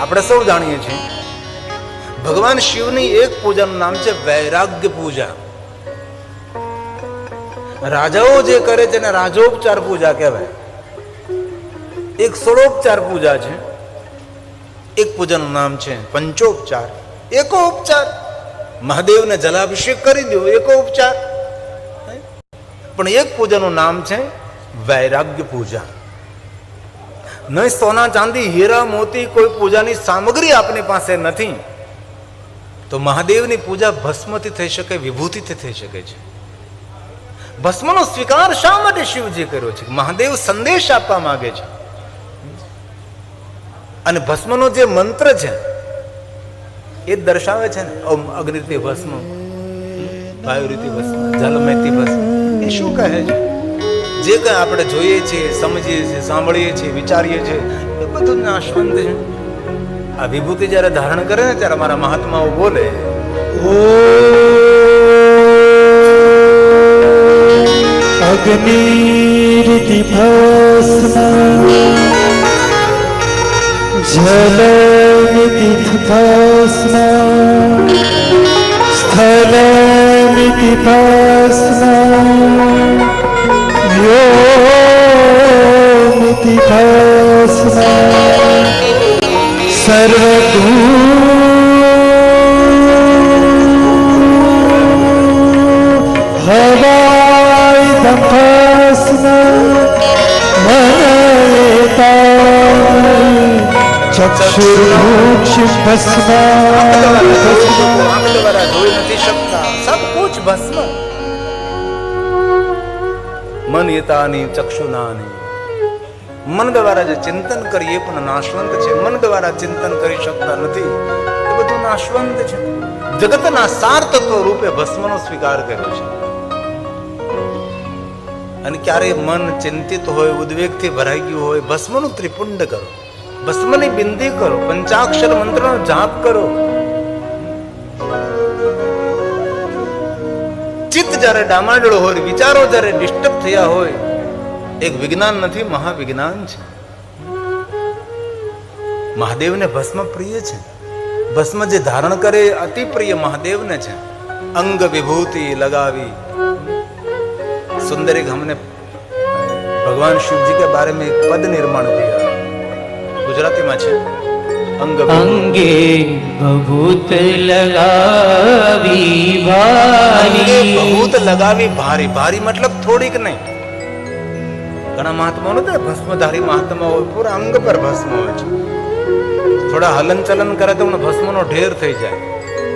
આપણે સૌ જાણીએ છીએ. ભગવાન શિવની એક પૂજાનું નામ છે વૈરાગ્ય પૂજા. રાજાઓ જે કરે છે રાજોપચાર પૂજા કહેવાય. એક ષોડોપચાર પૂજા છે. એક પૂજાનું નામ છે પંચોપચાર. એકો ઉપચાર. મહાદેવને જલાભિષેક કરી દો, એકો ઉપચાર. પણ એક પૂજાનું નામ છે વૈરાગ્ય પૂજા. નહીં સોના ચાંદી, હીરા, મોતી, કોઈ પૂજાની સામગ્રી આપણી પાસે નથી. તો મહાદેવની પૂજા ભસ્મથી થઈ શકે, વિભૂતિથી થઈ શકે છે. ભસ્મનો સ્વીકાર શા માટે શિવજી કર્યો છે? મહાદેવ સંદેશ આપવા માંગે છે. અને ભસ્મનો જે મંત્ર છે, એ દર્શાવે છે ને અગ્નિથી ભસ્મ વાયુરીતિ ભસ્મ જલમયથી ભસ્મ, એ શું કહે છે? જે કંઈ આપણે જોઈએ છીએ, સમજીએ છીએ, સાંભળીએ છીએ, વિચારીએ છીએ, એ બધું નાશવંત છે. આ વિભૂતિ જ્યારે ધારણ કરે ને ત્યારે મારા મહાત્માઓ બોલે અગ્નિ ભસ્મ જલમિતિ ભસ્મ સ્થલમિતિ ભસ્મ સર્વગુ હવાય ભસ્મ મનયતા ચક્ષુર્મુક્ષ ભસ્મ આંખ દ્વારા જોઈ નથી શકતા સબ કુછ ભસ્મ મન દ્વારા જે ચિંતન કરીએ પણ નાશવંત છે. મન દ્વારા ચિંતન કરી શકતા નથી. એ બધું નાશવંત છે. જગતના સાર તત્વ રૂપે ભસ્મનો સ્વીકાર કર્યો છે. અને ક્યારે મન ચિંતિત હોય, ઉદ્વેગથી ભરાઈ ગયું હોય, ભસ્મનું ત્રિપુંડ કરો. ભસ્મની બિંદી કરો. પંચાક્ષર મંત્રનો જાપ કરો. ચિત્ત જ્યારે ડામાડોળ હોય, વિચારો જ્યારે ડિસ્ટર્બ થયા હોય એક વિજ્ઞાન નથી મહાવિજ્ઞાન છે. મહાદેવને ભસ્મ પ્રિય છે. ભસ્મ જે ધારણ કરે અતિ પ્રિય મહાદેવને છે. અંગ વિભૂતિ લગાવી. સુંદર એક હમને ભગવાન શિવજી કે બારે મેં એક પદ નિર્માણ કિયા ગુજરાતીમાં છે અંગ અંગે ભભૂત લગાવી ભારી. ભભૂત લગાવી ભારી. ભારી મતલબ થોડીક નહીં. ઘણા મહાત્માઓ નથી ભસ્મધારી મહાત્મા હોય, પૂરા અંગ પર ભસ્મ હોય છે. થોડા હલન ચલન કરે તો ભસ્મનો ઢેર થઈ જાય.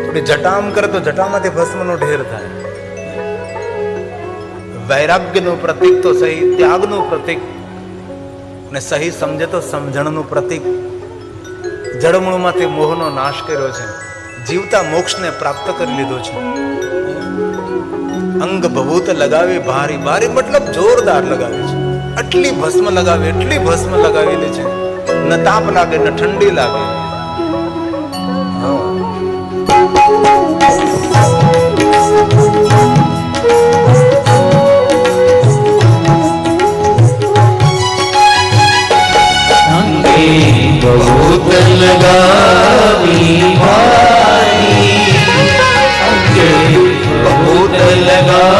થોડી જટામ કરે તો જટામાંથી ભસ્મનો ઢેર થાય. વૈરાગ્યનું પ્રતીક તો સહી, ત્યાગનું પ્રતીક. ને સહી સમજે તો સમજણનું પ્રતીક. જડમૂળમાંથી મોહનો નાશ કર્યો છે. જીવતા મોક્ષને પ્રાપ્ત કરી લીધો છે. અંગ ભભૂત લગાવી, ભારી ભારી, મતલબ જોરદાર લગાવે છે. આટલી ભસ્મ લગાવી એટલી ભસ્મ લગાવેલી છે. ન તાપ લાગે ન ઠંડી લાગે. बहुत लगावी भाई बहुत ભારી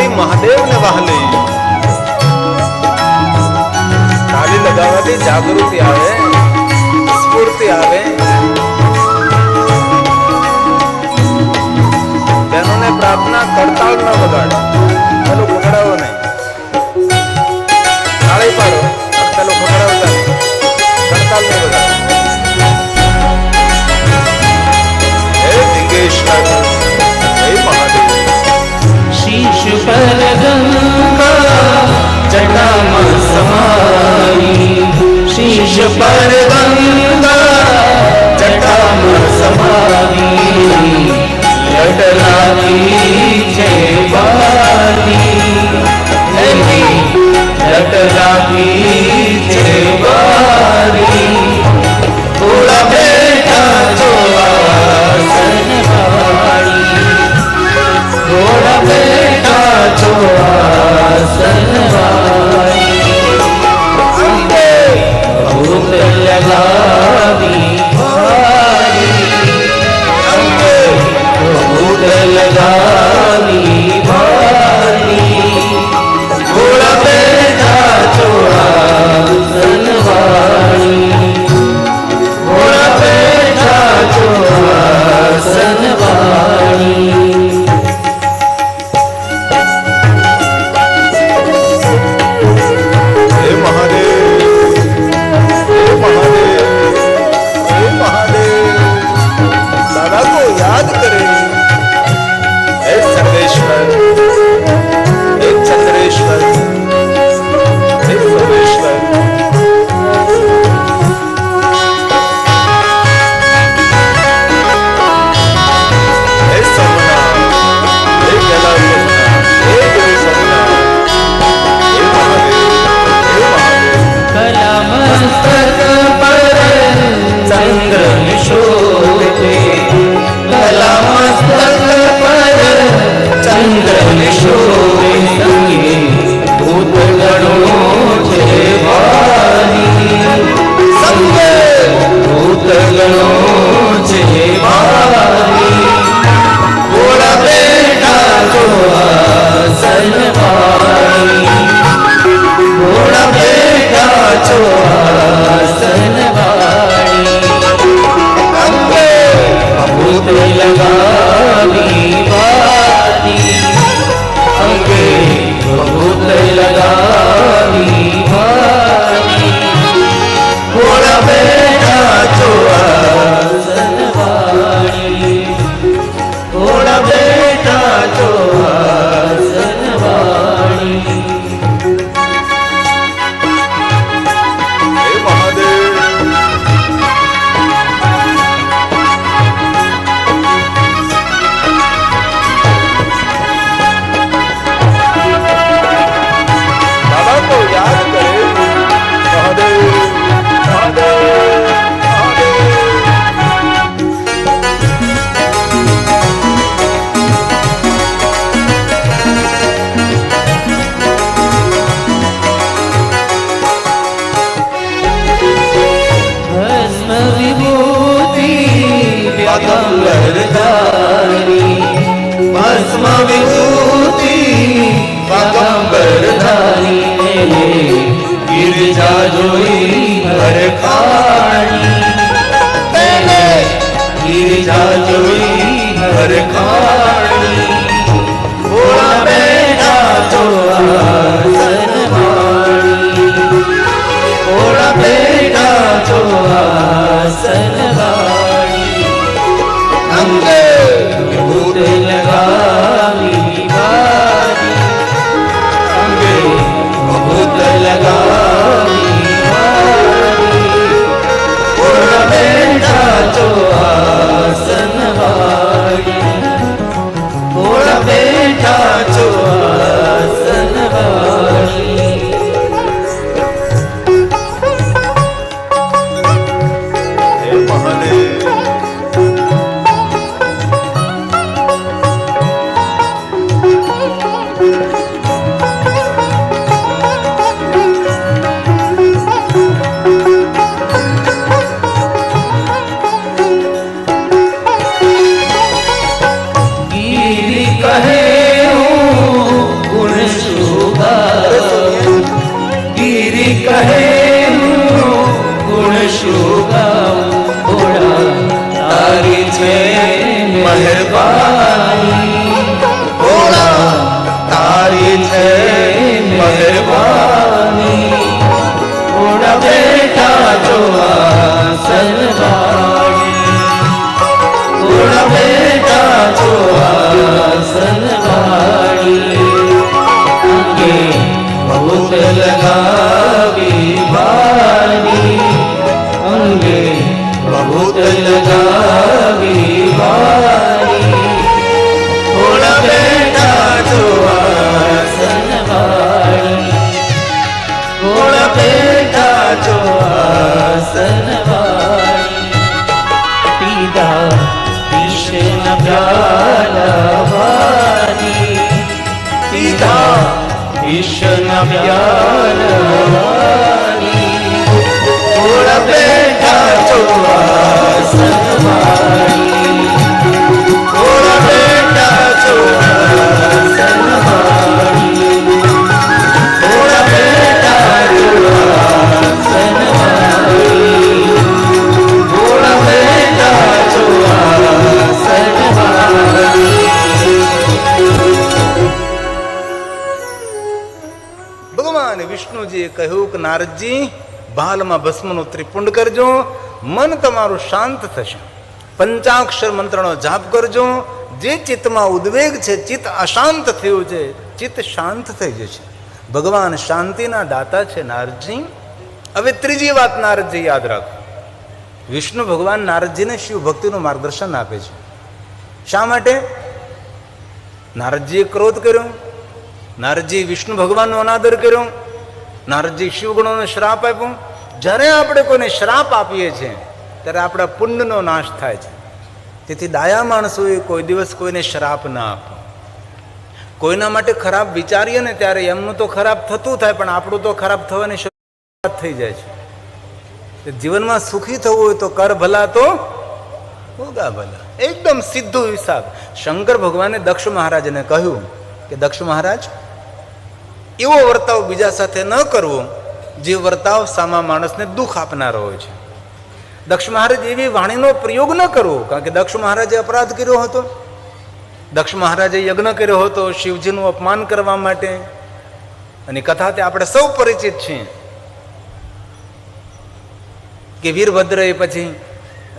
અરે તાલી મહાદેવ ને વાહલી તાલી લગાવવાથી જાગૃતિ આવે, સ્ફૂર્તિ આવે. બહેનોને પ્રાર્થના કરતાલ ન વગાડો. Shabbat Shabbat જોઈએ ગિરજા જોઈ હરખાણી ગિરજા જોઈ હરખાણી ભોળા બેડા જોવા સનવાણી ભોળા બેડા જોવા સનવાણી મહેરબાની ભોળા તારી છે મહેરબાની ભોળા બેટા જો સનવાણી ભોળા બેટા જો સનવાણી અંગે બહુત લગાવી વાણી અંગે બહુત લગા આસન પિતા પીધા વિષ્ણ પિતા પીધા ભાલમાં ભસ્મનું ત્રિપુંડ કરજો, મન તમારું શાંત થશે. પંચાક્ષર મંત્રનો જાપ કરજો, જે ચિત્તમાં ઉદ્વેગ છે, ચિત્ત અશાંત થયું છે, ચિત્ત શાંત થઈ જશે. ભગવાન શાંતિના દાતા છે નારદજી. હવે ત્રીજી વાત નારદજી યાદ રાખો. વિષ્ણુ ભગવાન નારદજીને શિવ ભક્તિનું માર્ગદર્શન આપે છે. શા માટે? નારદજીએ ક્રોધ કર્યો. નારદજી વિષ્ણુ ભગવાનનો અનાદર કર્યો. નારદજી શિવગુણોનો શ્રાપ આપ્યો. જ્યારે આપણે કોઈને શ્રાપ આપીએ છીએ, ત્યારે આપણા પુણ્યનો નાશ થાય છે. તેથી દાયા માણસોએ કોઈ દિવસ કોઈને શ્રાપ ના આપો. કોઈના માટે ખરાબ વિચારીએ ને ત્યારે એમનું તો ખરાબ થતું થાય, પણ આપણું તો ખરાબ થવાની શરૂઆત થઈ જાય છે. જીવનમાં સુખી થવું હોય તો કર ભલા તો ભોગા ભલા. એકદમ સીધો હિસાબ. શંકર ભગવાને દક્ષ મહારાજને કહ્યું કે દક્ષ મહારાજ એવો વર્તાવ બીજા સાથે ન કરવો જે વર્તાવ સામા માણસને દુઃખ આપનારો હોય છે. દક્ષ મહારાજ એવી વાણીનો પ્રયોગ ન કરવો, કારણ કે દક્ષ મહારાજે અપરાધ કર્યો હતો. દક્ષ મહારાજે યજ્ઞ કર્યો હતો શિવજીનું અપમાન કરવા માટે. અને કથા તે આપણે સૌ પરિચિત છીએ. કે વીરભદ્રએ પછી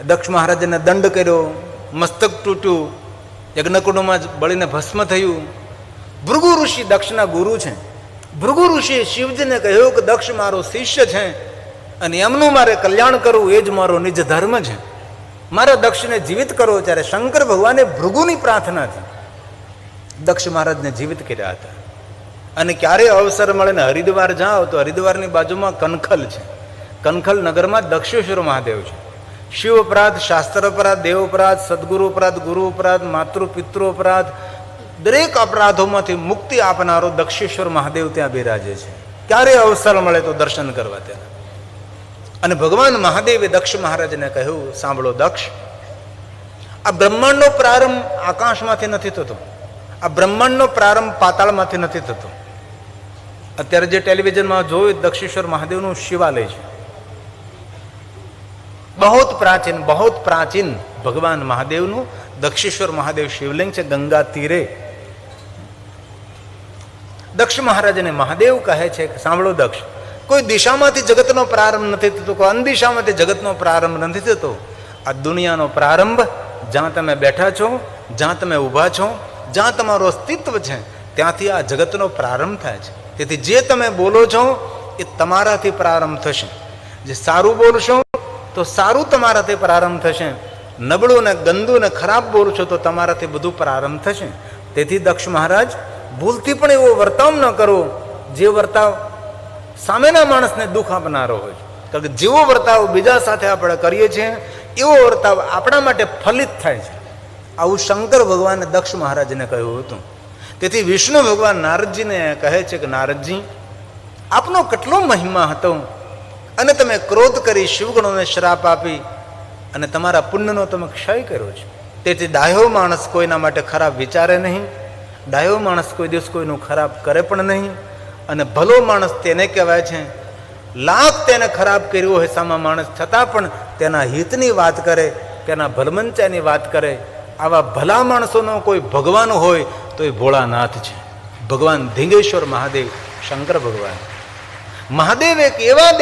દક્ષ મહારાજને દંડ કર્યો, મસ્તક તૂટ્યું, યજ્ઞકુંડમાં જ બળીને ભસ્મ થયું. ભૃગુ ઋષિ દક્ષના ગુરુ છે. ભૃગુ ઋષિએ શિવજીને કહ્યું કે દક્ષ મારો શિષ્ય છે અને એમનું મારે કલ્યાણ કરવું એ જ મારો નિજ ધર્મ છે. મારા દક્ષને જીવિત કરો ત્યારે શંકર ભગવાને ભૃગુની પ્રાર્થનાથી દક્ષ મહારાજને જીવિત કર્યા હતા. અને ક્યારે અવસર મળે ને હરિદ્વાર જાઓ તો હરિદ્વારની બાજુમાં કનખલ છે. કનખલ નગરમાં દક્ષેશ્વર મહાદેવ છે. શિવ અપરાધ શાસ્ત્ર અપરાધ દેવ અપરાધ સદગુરુ અપરાધ ગુરુ અપરાધ માતૃ પિતૃ અપરાધ દરેક અપરાધોમાંથી મુક્તિ આપનારો દક્ષેશ્વર મહાદેવ ત્યાં બિરાજે છે. ક્યારે અવસર મળે તો દર્શન કરવા ત્યાં અને ભગવાન મહાદેવે દક્ષ મહારાજને કહ્યું, સાંભળો દક્ષ, આ બ્રહ્માંડનો પ્રારંભ આકાશમાંથી નથી થતો. આ બ્રહ્માંડનો પ્રારંભ પાતાળમાંથી નથી થતો. અત્યારે જે ટેલિવિઝનમાં જોયું, દક્ષેશ્વર મહાદેવનું શિવાલય છે. બહુત પ્રાચીન બહુ પ્રાચીન ભગવાન મહાદેવનું દક્ષેશ્વર મહાદેવ શિવલિંગ છે ગંગા તીરે. દક્ષ મહારાજને મહાદેવ કહે છે કે સાંભળો દક્ષ, કોઈ દિશામાંથી જગતનો પ્રારંભ નથી થતો, કોઈ અનદિશામાંથી જગતનો પ્રારંભ નથી થતો. આ દુનિયાનો પ્રારંભ, જ્યાં તમે બેઠા છો, જ્યાં તમે ઊભા છો, જ્યાં તમારું અસ્તિત્વ છે, ત્યાંથી આ જગતનો પ્રારંભ થાય છે. તેથી જે તમે બોલો છો, એ તમારાથી પ્રારંભ થશે. જે સારું બોલશો, તો સારું તમારાથી પ્રારંભ થશે. નબળું ને ગંદુ ને ખરાબ બોલશો, તો તમારાથી બધું પ્રારંભ થશે. તેથી દક્ષ મહારાજ ભૂલથી પણ એવો વર્તાવ ન કરો જે વર્તાવ સામેના માણસને દુઃખ આપનારો હોય. કારણ કે જેવો વર્તાવ બીજા સાથે આપણે કરીએ છીએ, એવો વર્તાવ આપણા માટે ફલિત થાય છે. આવું શંકર ભગવાને દક્ષ મહારાજને કહ્યું હતું. તેથી વિષ્ણુ ભગવાન નારદજીને કહે છે કે, નારદજી, આપનો કેટલો મહિમા હતો. અને તમે ક્રોધ કરી શિવગણોને શ્રાપ આપી અને તમારા પુણ્યનો તમે ક્ષય કર્યો છે. તેથી દાહ્યો માણસ કોઈના માટે ખરાબ વિચારે નહીં. ડાયો માણસ કોઈ દિવસ કોઈનું ખરાબ કરે પણ નહીં અને ભલો માણસ તેને કહેવાય છે. લાખ તેને ખરાબ કર્યું હોય સામા માણસ છતાં પણ તેના હિતની વાત કરે, તેના ભલમંચાની વાત કરે. આવા ભલા માણસોનો કોઈ ભગવાન હોય તો એ ભોળાનાથ છે. ભગવાન ધીંગેશ્વર મહાદેવ, શંકર ભગવાન. મહાદેવ એક એવા દેવ